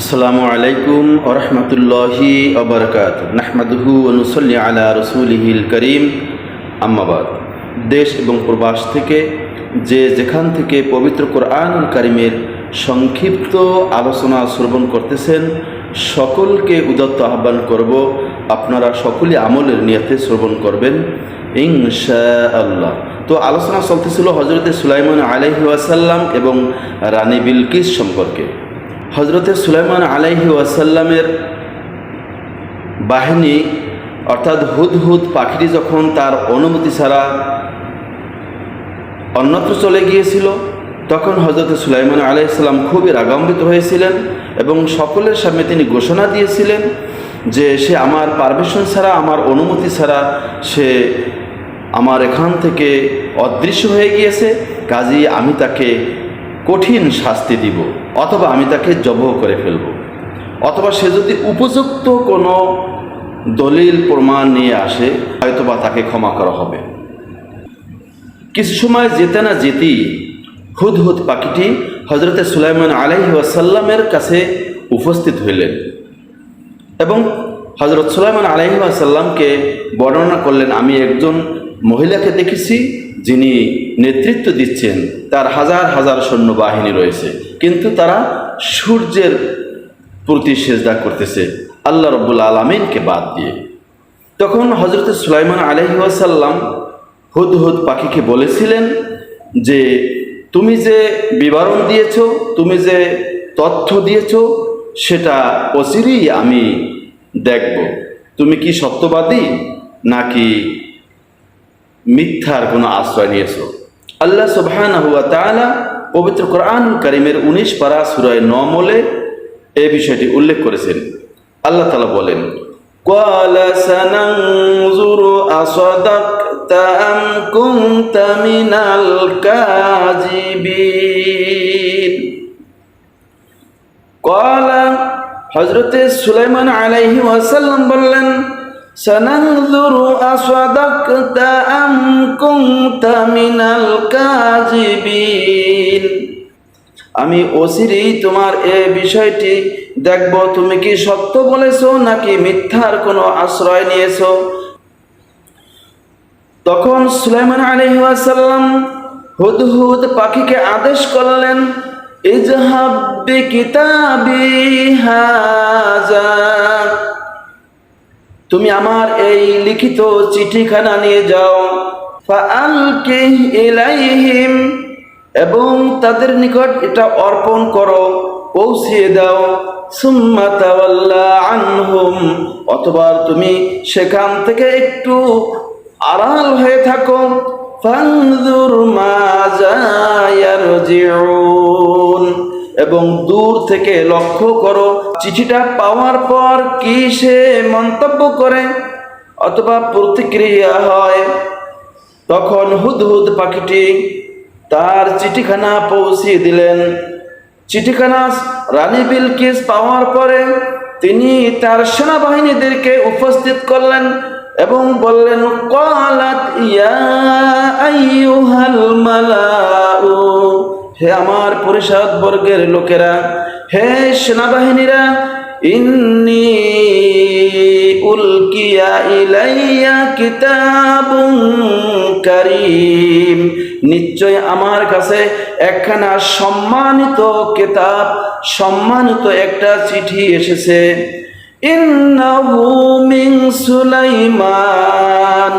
আসসালামু আলাইকুম ওরহমতুল্লাহি অবরকাত নাহমাদুহু অনুসল্লি আলা রসুলহিল করিম। আম্মাবাদ দেশ এবং প্রবাস থেকে যে যেখান থেকে পবিত্র কোরআনুল করিমের সংক্ষিপ্ত আলোচনা শ্রবণ করতেছেন, সকলকে উদত্ত আহ্বান করব, আপনারা সকলে আমলের নিয়তে শ্রবণ করবেন ইনশা আল্লাহ তো আলোচনা চলতেছিল হজরতে সুলাইমান ওয়াসাল্লাম এবং রানী বিলকিস সম্পর্কে। হজরতে সুলাইমান আলাইহি ওয়াসাল্লামের বাহিনী, অর্থাৎ হুদহুদ পাখিটি যখন তার অনুমতি ছাড়া অন্যত্র চলে গিয়েছিল, তখন হজরত সুলাইমান আলাইসাল্লাম খুবই রাগাম্বিত হয়েছিলেন এবং সকলের সামনে তিনি ঘোষণা দিয়েছিলেন যে সে আমার পারমিশন ছাড়া, আমার অনুমতি ছাড়া সে আমার এখান থেকে অদৃশ্য হয়ে গিয়েছে। কাজী আমি তাকে কঠিন শাস্তি দিব, অথবা আমি তাকে জবহ করে ফেলব। অথবা সে যদি উপযুক্ত কোনো দলিল, প্রমাণ নিয়ে আসে, হয়তোবা তাকে ক্ষমা করা হবে। কিছু সময় যেতে না যেতেই হুদহুদ পাখিটি হজরতে সুলাইমান আলাইহি কাছে উপস্থিত হইলেন এবং হজরত সুলাইমান আলাইহি ওয়াসাল্লামকে বর্ণনা করলেন, আমি একজন মহিলাকে দেখেছি যিনি নেতৃত্ব দিচ্ছেন, তার হাজার হাজার সৈন্যবাহিনী রয়েছে। কিন্তু তারা সূর্যের প্রতি সেজদা করতেছে, আল্লাহ রব্বুল আলমিনকে বাদ দিয়ে। তখন হজরত সুলাইমান আলহি ওয়াসাল্লাম হুদ হুদ পাখিকে বলেছিলেন যে, তুমি যে বিবরণ দিয়েছ, তুমি যে তথ্য দিয়েছ, সেটা অচিরেই আমি দেখব। তুমি কি সত্যবাদী নাকি মিথ্যার কোনো আশ্রয় নিয়েছ? আল্লাহ সুবহান হুয়া তালা পবিত্র কোরআন করিমের উনিশ পারা সুরায় নমলে এই বিষয়টি উল্লেখ করেছেন আল্লাহ তালা বলেন قال سننظر أصدقت أم كنت من الكاذبين قال হজরতে সুলাইমান আলাইহি ওয়াসাল্লাম বললেন সানানজুরু আসাদাকতা আম কুনতা মিনাল কাযিবিন আমি অচিরেই তোমার এ বিষয়টি দেখব। তুমি কি সত্য বলেছ নাকি মিথ্যার কোনো আশ্রয় নিয়েছো? তখন সুলাইমান আলাইহি ওয়াসাল্লাম হুদহুদ পাখিকে আদেশ করলেন, ইজহাব বিকিতাবি হাযা। তুমি আমার এই লিখিত চিঠিখানা নিয়ে যাও। ইলাইহিম, এবং তাদের নিকট এটা অর্পণ করো, পৌঁছিয়ে দাও। আনহুম, অথবা তুমি সেখান থেকে একটু আড়াল হয়ে থাকো। এবং দূর থেকে লক্ষ্য করো চিঠিটা পাওয়ার পর কি সে মন্তব্য করে অথবা প্রতিক্রিয়া হয়? তখন হুদহুদ পাখিটি তার চিঠিখানা পৌঁছিয়ে দিলেন। চিঠিখানা রানী বিলকিস পাওয়ার পরে তিনি তার সেনাবাহিনীদেরকে উপস্থিত করলেন এবং বললেন, কলাত ইয়া হে আমার পরিষদ বর্গের লোকেরা হে সেনাবাহিনীরা, ইন্নি উলকিয়া ইলাইয়া কিতাবুন কারীম। নিশ্চয় আমার কাছে একখানা সম্মানিত কিতাব, সম্মানিত একটা চিঠি এসেছে। ইন্নাহু মিন সুলাইমান।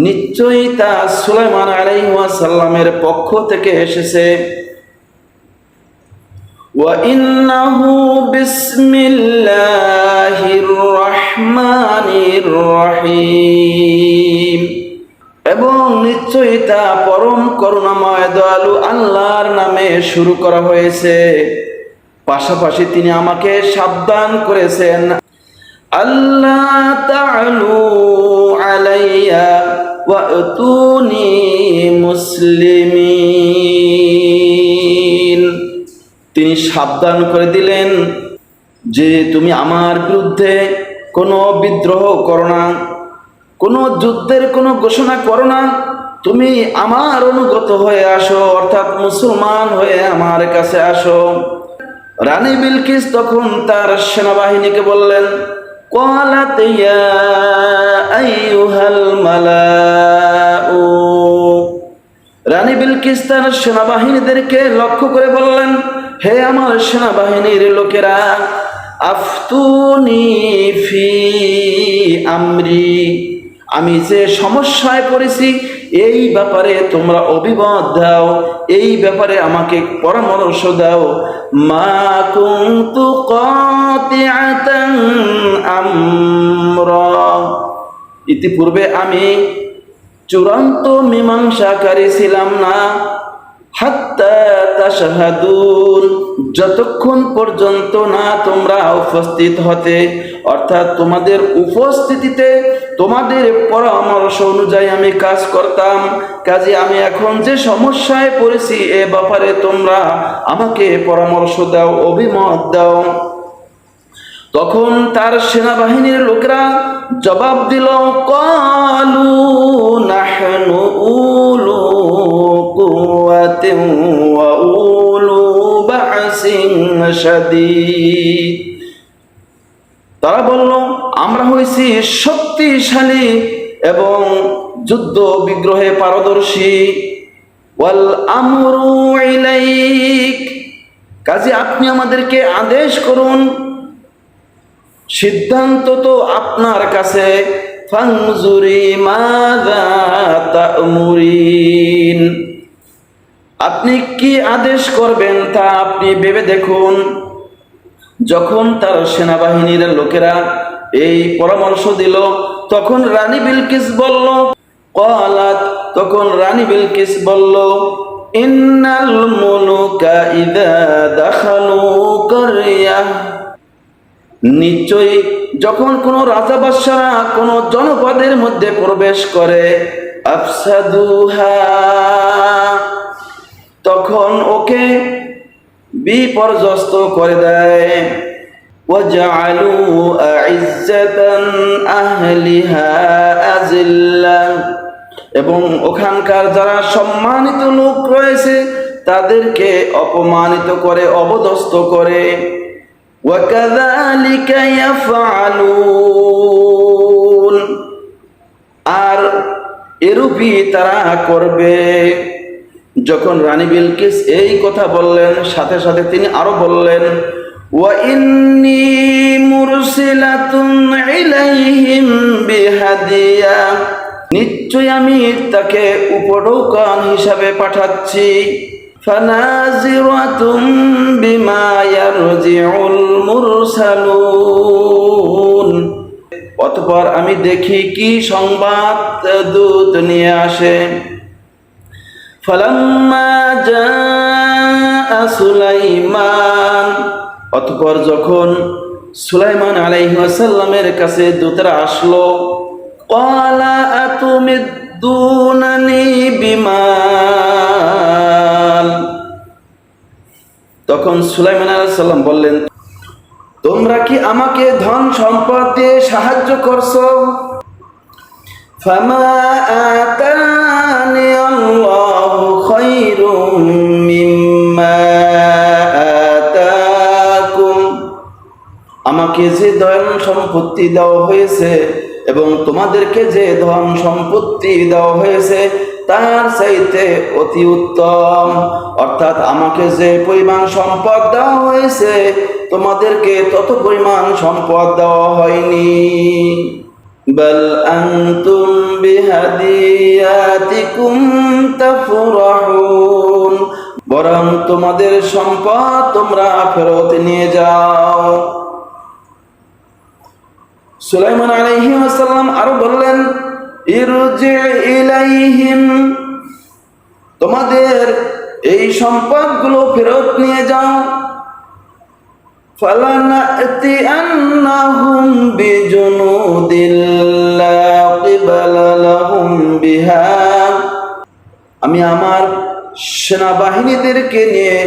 নিশ্চয়ই তা সুলাইমান আলাইহিস সালামের পক্ষ থেকে এসেছে। وإنه بسم الله الرحمن الرحيم এবং নিশ্চয়ই তা পরম করুণাময় দয়ালু আল্লাহর নামে শুরু করা হয়েছে পাশাপাশি তিনি আমাকে সাবধান করেছেন আল্লাহ তাআলু আলাইয়া ওয়াতুনি মুসলিমিন তিনি সাবধান করে দিলেন যে তুমি আমার বিরুদ্ধে কোনো বিদ্রোহ করো না কোনো যুদ্ধের কোনো ঘোষণা করো না তুমি আমার অনুগত হয়ে আসো অর্থাৎ মুসলমান হয়ে আমার কাছে আসো রানী বিলকিস তখন তার সেনাবাহিনীকে বললেন قالت يا أيها الملأ রানী বিলকিস তার সেনাবাহিনীদেরকে লক্ষ্য করে বললেন হে আমার সেনাবাহিনীর লোকেরা, আফতুনি ফি আমরি। আমি যে সমস্যায় পড়েছি, এই ব্যাপারে তোমরা অভিমত দাও, এই ব্যাপারে আমাকে পরামর্শ দাও। মা কুনতু কাতিআতান আমরা। ইতিপূর্বে আমি চূড়ান্ত মীমাংসাকারী ছিলাম না। যতক্ষণ পর্যন্ত না তোমরা উপস্থিত হতে, অর্থাৎ তোমাদের উপস্থিতিতে তোমাদের পরামর্শ অনুযায়ী আমি কাজ করতাম, কাজে আমি এখন যে সমস্যায় পড়েছি এ ব্যাপারে তোমরা আমাকে পরামর্শ দাও, অভিমত দাও। তখন তার সেনাবাহিনীর লোকেরা জবাব দিল, কালু নাহনু ওয়া উলু বাসিন শাদীদ তারা বলল, আমরা হয়েছি শক্তিশালী এবং যুদ্ধ বিগ্রহে পারদর্শী। ওয়াল আমরু ইলাইক। কাজে আপনি আমাদেরকে আদেশ করুন, সিদ্ধান্ত তো আপনার কাছে। ফাংজুরি মাযা তা'মুরিন। আপনি কি আদেশ করবেন তা আপনি ভেবে দেখুন। যখন তার সেনাবাহিনীর লোকেরা এই পরামর্শ দিল, তখন রানী বিলকিস বলল, কলাত। তখন রানী বিলকিস বলল, ইন্নাল মুলুকা ইদা দাখালু কারিয়াহ নিশ্চয়ই যখন কোনো রাজা বাদশারা কোনো জনপদের মধ্যে প্রবেশ করে, আফসাদুহা। তখন ওকে বিপর্যস্ত করে দেয় وجعلوا أعزة أهلها أذلة এবং ওখানকার যারা সম্মানিত লোক রয়েছে তাদেরকে অপমানিত করে অবদস্ত করে وكذلك يفعلون আর এরূপই তারা করবে যখন রানী বিলকিস এই কথা বললেন সাথে সাথে তিনি আরো বললেন وإني مرسلة إليهم بهدية নিশ্চয় আমি তাকে উপঢৌকন হিসাবে পাঠাচ্ছি فنازرة بما يرجع المرسلون অতপর আমি দেখি কি সংবাদ দূত নিয়ে আসে ফালাম্মা জাআ সুলাইমান। অতপর যখন সুলাইমান আলাইহিসাল্লামের কাছে দূতরা আসলো, ক্বালা আতুমিদ্দুনানি বিমাল? তখন সুলাইমান আলাইহিস সাল্লাম বললেন, তোমরা কি আমাকে ধন সম্পদ দিয়ে সাহায্য করছ? ফামা আতানি আল্লাহু খায়রুম মিম্মা আতাকুম আমাকে যে ধন সম্পত্তি দেওয়া হয়েছে এবং তোমাদেরকে যে ধন সম্পত্তি দেওয়া হয়েছে, তার চাইতে অতি উত্তম। অর্থাৎ আমাকে যে পরিমাণ সম্পদ দেওয়া হয়েছে, তোমাদেরকে তত পরিমাণ সম্পদ দেওয়া হয়নি। বল আনতুম বিহাদিয়াতিকুম তাফরাহুন বরং তোমাদের সম্পদ তোমরা ফেরত নিয়ে যাও সুলাইমান আলাইহি ওয়াসাল্লাম আরও বললেন ইরজি ইলাইহিম, তোমাদের এই সম্পদগুলো ফেরত নিয়ে যাও। فلنأتينهم بجنود لا قبل لهم بها আমি আমার সেনাবাহিনীদেরকে নিয়ে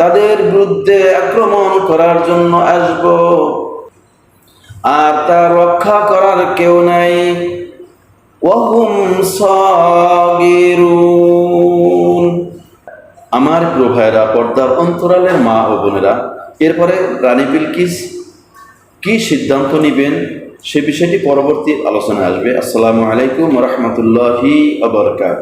তাদের বিরুদ্ধে আক্রমণ করার জন্য আসব আর তা রক্ষা করার কেউ নাই ওহুম সাগিরুন আমার প্রিয় ভাইরা পর্দার অন্তরালের মা ও বোনেরা এরপরে রানী বিলকিস কি সিদ্ধান্ত নেবেন সে বিষয়টি পরবর্তী আলোচনায় আসবে। আসসালামু আলাইকুম রহমতুল্লাহি আবরকাত